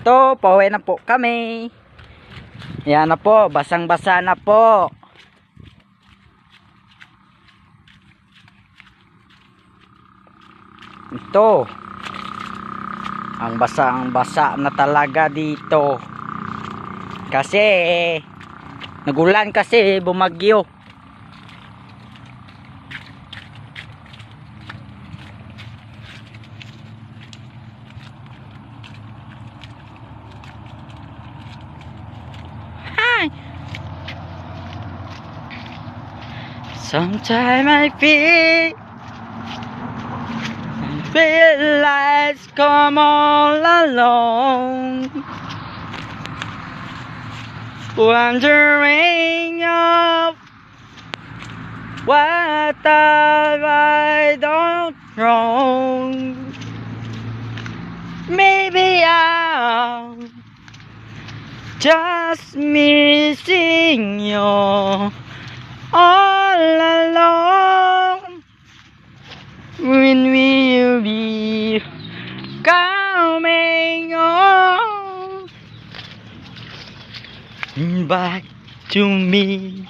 Ito, pauwi na po kami. Yan na po, basang-basa na po. Ito. Ang basang-basa na talaga dito. Kasi, nagulan kasi, bumagyo. Hi. Sometimes I feel feel like come all alone Wondering of what have I done wrong Maybe I'm just missing you all alone. When will you be coming home back to me?